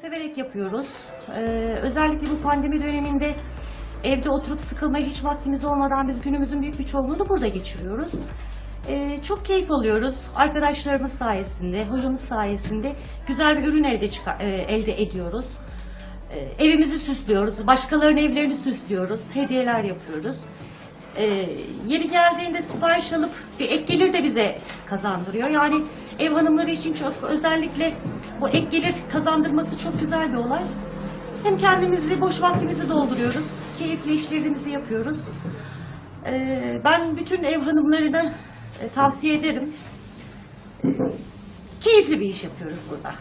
severek yapıyoruz. Ee, özellikle bu pandemi döneminde evde oturup sıkılmaya hiç vaktimiz olmadan biz günümüzün büyük bir çoğunluğunu burada geçiriyoruz. Ee, çok keyif alıyoruz. Arkadaşlarımız sayesinde, hocamız sayesinde güzel bir ürün elde, çıkar- e, elde ediyoruz. Ee, evimizi süslüyoruz, başkalarının evlerini süslüyoruz, hediyeler yapıyoruz. Ee, yeri geldiğinde sipariş alıp bir ek gelir de bize kazandırıyor. Yani ev hanımları için çok özellikle bu ek gelir kazandırması çok güzel bir olay. Hem kendimizi, boş vaktimizi dolduruyoruz, keyifli işlerimizi yapıyoruz. Ee, ben bütün ev hanımlarına e, tavsiye ederim. Keyifli bir iş yapıyoruz burada.